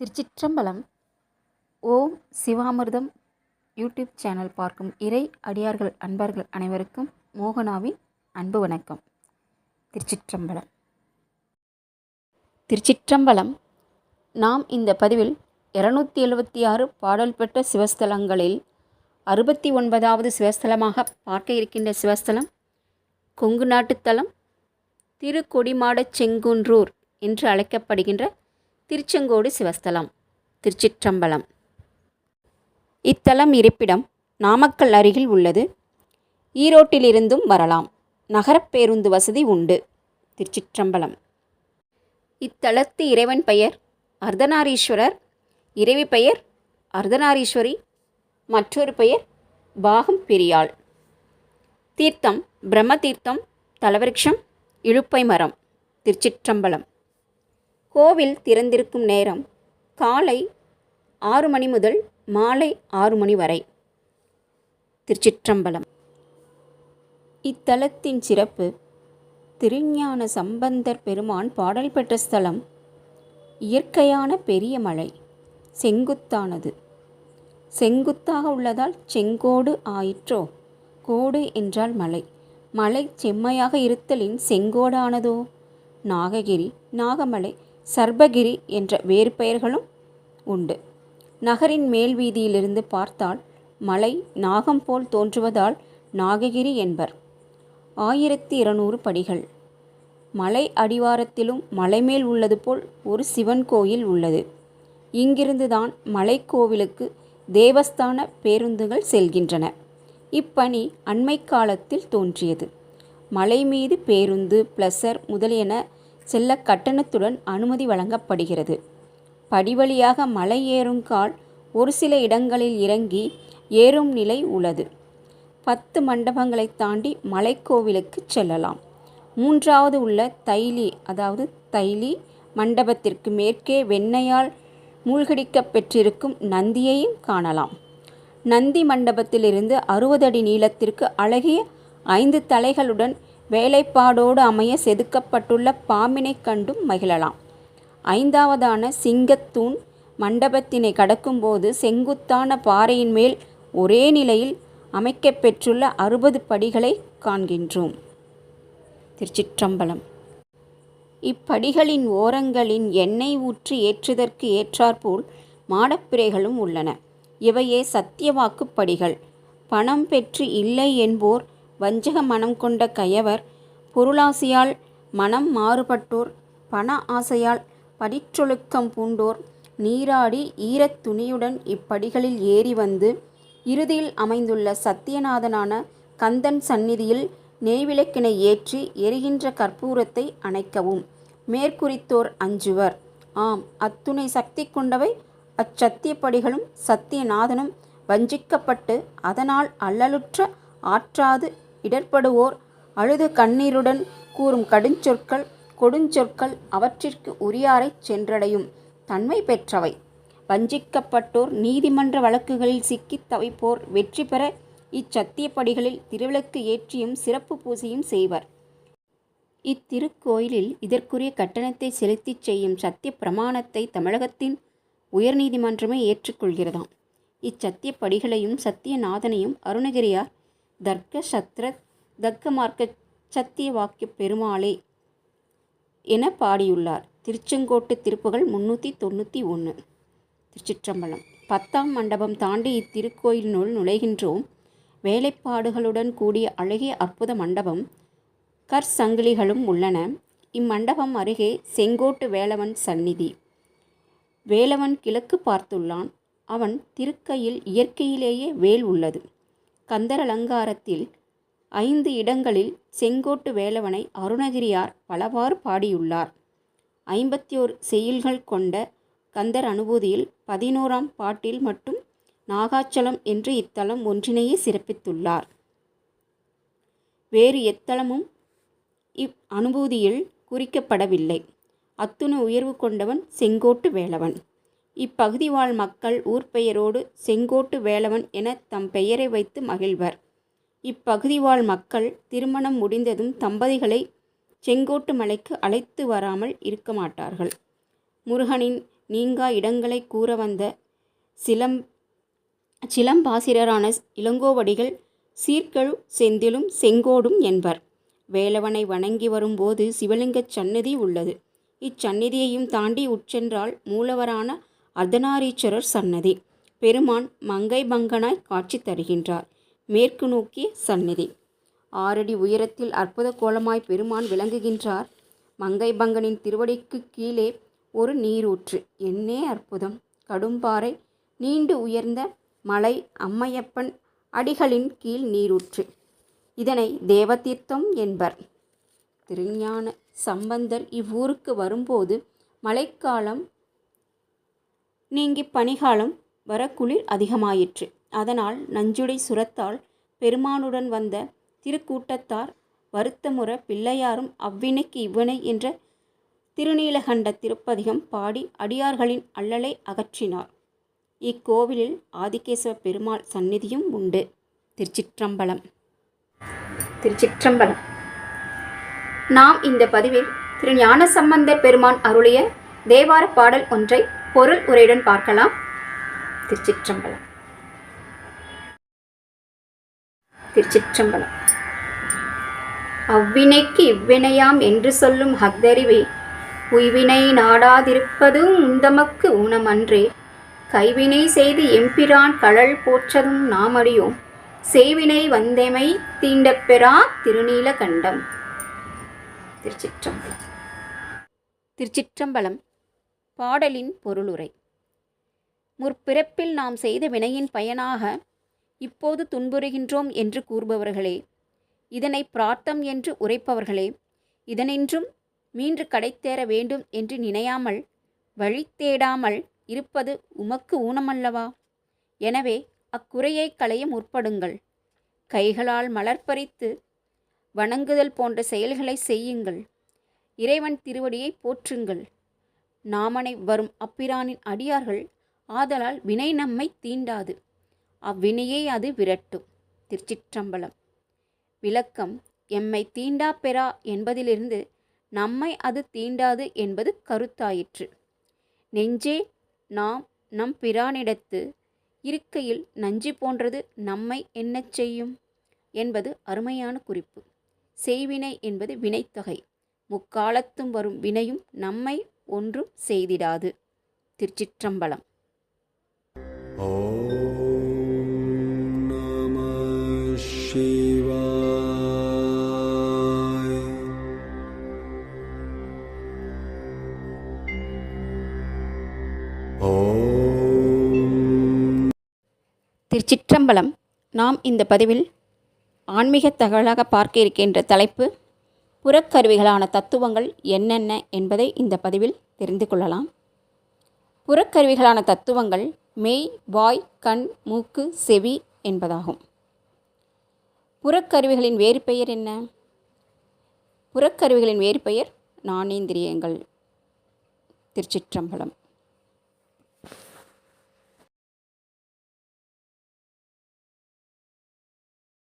திருச்சிற்றம்பலம் ஓம் சிவாமிர்தம் YouTube channel பார்க்கும் இறை அடியார்கள் அன்பர்கள் அனைவருக்கும் மோகனாவின் அன்பு வணக்கம். திருச்சிற்றம்பலம். திருச்சிற்றம்பலம். நாம் இந்த பதிவில் இருநூத்தி எழுபத்தி ஆறு பாடல் பெற்ற சிவஸ்தலங்களில் அறுபத்தி ஒன்பதாவது சிவஸ்தலமாக பார்க்க இருக்கின்ற சிவஸ்தலம் கொங்கு நாட்டுத்தலம் திருக்கொடிமாடச் செங்குன்றூர் என்று அழைக்கப்படுகின்ற திருச்செங்கோடு சிவஸ்தலம். திருச்சிற்றம்பலம். இத்தலம் இருப்பிடம் நாமக்கல் அருகில் உள்ளது. ஈரோட்டிலிருந்தும் வரலாம். நகரப் பேருந்து வசதி உண்டு. திருச்சிற்றம்பலம். இத்தலத்து இறைவன் பெயர் அர்த்தநாரீஸ்வரர். இறைவி பெயர் அர்த்தநாரீஸ்வரி. மற்றொரு பெயர் பாகம் பெரியாள். தீர்த்தம் பிரம்ம தீர்த்தம் தலவிருட்சம் இழுப்பை மரம் திருச்சிற்றம்பலம். கோவில் திறந்திருக்கும் நேரம் காலை ஆறு மணி முதல் மாலை ஆறு மணி வரை. திருச்சிற்றம்பலம். இத்தலத்தின் சிறப்பு திருஞான சம்பந்தர் பெருமான் பாடல் பெற்ற ஸ்தலம் இயற்கையான பெரிய மலை செங்குத்தானது. செங்குத்தாக உள்ளதால் செங்கோடு ஆயிற்றோ? கோடு என்றால் மலை. மலை செம்மையாக இருத்தலின் செங்கோடானதோ? நாககிரி நாகமலை சர்பகிரி என்ற வேறு பெயர்களும் உண்டு. நகரின் மேல் வீதியிலிருந்து பார்த்தால் மலை நாகம் போல் தோன்றுவதால் நாககிரி என்பர். ஆயிரத்தி இருநூறு படிகள். மலை அடிவாரத்திலும் மலைமேல் உள்ளது போல் ஒரு சிவன் கோயில் உள்ளது. இங்கிருந்துதான் மலைக்கோவிலுக்கு தேவஸ்தான பேருந்துகள் செல்கின்றன. இப்பணி அண்மை காலத்தில் தோன்றியது. மலை மீது பேருந்து பிளஸர் முதலியன செல்ல கட்டணத்துடன் அனுமதி வழங்கப்படுகிறது. படிவழியாக மலை ஏறும் கால் ஒரு சில இடங்களில் இறங்கி ஏறும் நிலை உள்ளது. பத்து மண்டபங்களை தாண்டி மலைக்கோவிலுக்கு செல்லலாம். மூன்றாவது உள்ள தைலி அதாவது தைலி மண்டபத்திற்கு மேற்கே வெண்ணையால் மூழ்கடிக்கப் பெற்றிருக்கும் நந்தியையும் காணலாம். நந்தி மண்டபத்திலிருந்து அறுபது அடி நீளத்திற்கு அழகிய ஐந்து தலைகளுடன் வேலைப்பாடோடு அமைய செதுக்கப்பட்டுள்ள பாம்பினை கண்டும் மகிழலாம். ஐந்தாவதான சிங்கத்தூண் மண்டபத்தினை கடக்கும்போது செங்குத்தான பாறையின் மேல் ஒரே நிலையில் அமைக்கப்பெற்றுள்ள அறுபது படிகளை காண்கின்றோம். திருச்சிற்றம்பலம். இப்படிகளின் ஓரங்களின் எண்ணெய் ஊற்றி ஏற்றுதற்கு ஏற்றாற்போல் மாடப்பிறைகளும் உள்ளன. இவையே சத்தியவாக்கு படிகள். பணம் பெற்று இல்லை என்போர் வஞ்சக மனம் கொண்ட கயவர் பொருளாசையால் மனம் மாறுபட்டோர் பண ஆசையால் படிற்றொழுக்கம் பூண்டோர் நீராடி ஈரத் துணியுடன் இப்படிகளில் ஏறி வந்து இறுதியில் அமைந்துள்ள சத்தியநாதனான கந்தன் சந்நிதியில் நெய்விளக்கினை ஏற்றி எரிகின்ற கற்பூரத்தை அணைக்கவும். மேற்குறித்தோர் அஞ்சுவர். ஆம் அத்துணை சக்தி கொண்டவை அச்சத்தியப்படிகளும் சத்தியநாதனும் வஞ்சிக்கப்பட்டு அதனால் அல்லலுற்ற ஆற்றாது இடர்படுவோர். அழுது கண்ணீருடன் கூறும் கடுஞ்சொற்கள் கொடுஞ்சொற்கள் அவற்றிற்கு உரியாரைச் சென்றடையும். தன்மை பெற்றவை. வஞ்சிக்கப்பட்டோர் நீதிமன்ற வழக்குகளில் சிக்கித் தவிப்போர் வெற்றி பெற இச்சத்தியப்படிகளில் திருவிளக்கு ஏற்றியும் சிறப்பு பூசையும் செய்வர். இத்திருக்கோயிலில் இதற்குரிய கட்டணத்தை செலுத்திச் செய்யும் சத்திய பிரமாணத்தை தமிழகத்தின் உயர்நீதிமன்றமே ஏற்றுக்கொள்கிறதாம். இச்சத்தியப்படிகளையும் சத்தியநாதனையும் அருணகிரியார் தர்க்க சத்ர தர்க்க மார்க்க சத்திய வாக்கிய பெருமாளே என பாடியுள்ளார். திருச்செங்கோட்டு திருப்புகள் முன்னூற்றி தொண்ணூற்றி ஒன்று திருச்சிற்றம்பலம். பத்தாம் மண்டபம் தாண்டி இத்திருக்கோயிலினுள் நுழைகின்றோம். வேலைப்பாடுகளுடன் கூடிய அழகிய அற்புத மண்டபம். கற்சங்கிலிகளும் உள்ளன. இம்மண்டபம் அருகே செங்கோட்டு வேலவன் சந்நிதி. வேலவன் கிழக்கு பார்த்துள்ளான். அவன் திருக்கையில் இயற்கையிலேயே வேல் உள்ளது. கந்தர் அலங்காரத்தில் ஐந்து இடங்களில் செங்கோட்டு வேலவனை அருணகிரியார் பலவாறு பாடியுள்ளார். ஐம்பத்தி ஓர் செய்யுள்கள் கொண்ட கந்தர் அனுபூதியில் பதினோராம் பாட்டில் மட்டும் நாகாச்சலம் என்று இத்தலம் ஒன்றினையே சிறப்பித்துள்ளார். வேறு எத்தலமும் இவ் அனுபூதியில் குறிக்கப்படவில்லை. அத்துணை உயர்வு கொண்டவன் செங்கோட்டு வேலவன் இப்பகுதி வாழ் மக்கள் ஊர்பெயரோடு செங்கோட்டு வேலவன் என தம் பெயரை வைத்து மகிழ்வர். இப்பகுதி வாழ் மக்கள் திருமணம் முடிந்ததும் தம்பதிகளை செங்கோட்டு மலைக்கு அழைத்து வராமல் இருக்க மாட்டார்கள். முருகனின் நீங்கா இடங்களை கூற வந்த சிலம் சிலம்பாசிரரான இளங்கோவடிகள் சீர்கழு செந்திலும் செங்கோடும் என்பர். வேலவனை வணங்கி வரும்போது சிவலிங்கச் சந்நிதி உள்ளது. இச்சந்நிதியையும் தாண்டி உட்சென்றால் மூலவரான அர்த்தநாரீச்சரர் சன்னதி பெருமான் மங்கை பங்கனாய் காட்சி தருகின்றார். மேற்கு நோக்கிய சந்நிதி. ஆறடி உயரத்தில் அற்புத கோலமாய் பெருமான் விளங்குகின்றார். மங்கை பங்கனின் திருவடிக்கு கீழே ஒரு நீரூற்று. என்னே அற்புதம்! கடும்பாறை நீண்டு உயர்ந்த மலை அம்மையப்பன் அடிகளின் கீழ் நீரூற்று. இதனை தேவதீர்த்தம் என்பர். திருஞான சம்பந்தர் இவ்வூருக்கு வரும்போது மழைக்காலம் நீங்கி பனிகாலம் வர குளிர் அதிகமாயிற்று. அதனால் நஞ்சுடை சுரத்தால் பெருமானுடன் வந்த திருக்கூட்டத்தார் வருத்தமுற பிள்ளையாரும் அவ்வினைக்கு இவ்வினை என்ற திருநீலகண்ட திருப்பதிகம் பாடி அடியார்களின் அல்லலை அகற்றினார். இக்கோவிலில் ஆதிகேசவ பெருமாள் சந்நிதியும் உண்டு. திருச்சிற்றம்பலம். திருச்சிற்றம்பலம். நாம் இந்த பதிவில் திரு ஞானசம்பந்தர் பெருமான் அருளிய தேவார பாடல் ஒன்றை பொருள் உரையுடன் பார்க்கலாம். திருச்சிற்றம்பலம். திருச்சிற்றம்பலம். அவ்வினைக்கு இவ்வினையாம் என்று சொல்லும் ஹக்தறிவே உய்வினை நாடாதிருப்பதும் உந்தமக்கு ஊனமன்றே. கைவினை செய்து எம்பிரான் கழல் போற்றதும் நாமடியோம் செய்வினை வந்தெமை தீண்டப்பெறா திருநீலகண்டம் திருச்சிற்றம்பலம். திருச்சிற்றம்பலம் பாடலின் பொருளுரை. முற்பிறப்பில் நாம் செய்த வினையின் பயனாக இப்போது துன்புறுகின்றோம் என்று கூறுபவர்களே இதனை பிரார்த்தம் என்று உரைப்பவர்களே இதனின்றும் மீண்டு கடைத்தேற வேண்டும் என்று நினையாமல் வழி தேடாமல் இருப்பது உமக்கு ஊனமல்லவா? எனவே அக்குறையை களைய முற்படுங்கள். கைகளால் மலர்பறித்து வணங்குதல் போன்ற செயல்களை செய்யுங்கள். இறைவன் திருவடியை போற்றுங்கள். நாமனை வரும் அப்பிரானின் அடியார்கள் ஆதலால் வினை நம்மை தீண்டாது. அவ்வினையை அது விரட்டும். திருச்சிற்றம்பலம். விளக்கம் எம்மை தீண்டா பெறா என்பதிலிருந்து நம்மை அது தீண்டாது என்பது கருத்தாயிற்று. நெஞ்சே நாம் நம் பிரானிடத்து இருக்கையில் நஞ்சு போன்றது நம்மை என்ன செய்யும்? என்பது அருமையான குறிப்பு. செய்வினை என்பது வினைத்தொகை. முக்காலத்தும் வரும் வினையும் நம்மை ஒன்றும் செய்திடாது. திருச்சிற்றம்பலம். ஓ திருச்சிற்றம்பலம். நாம் இந்த பதிவில் ஆன்மீக தகவலாக பார்க்க இருக்கின்ற தலைப்பு புறக்கருவிகளான தத்துவங்கள் என்னென்ன என்பதை இந்த பதிவில் தெரிந்து கொள்ளலாம். புறக்கருவிகளான தத்துவங்கள் மெய் வாய் கண் மூக்கு செவி என்பதாகும். புறக்கருவிகளின் வேறு பெயர் என்ன? புறக்கருவிகளின் வேறு பெயர் நானேந்திரியங்கள் திருச்சிற்றம்பலம்.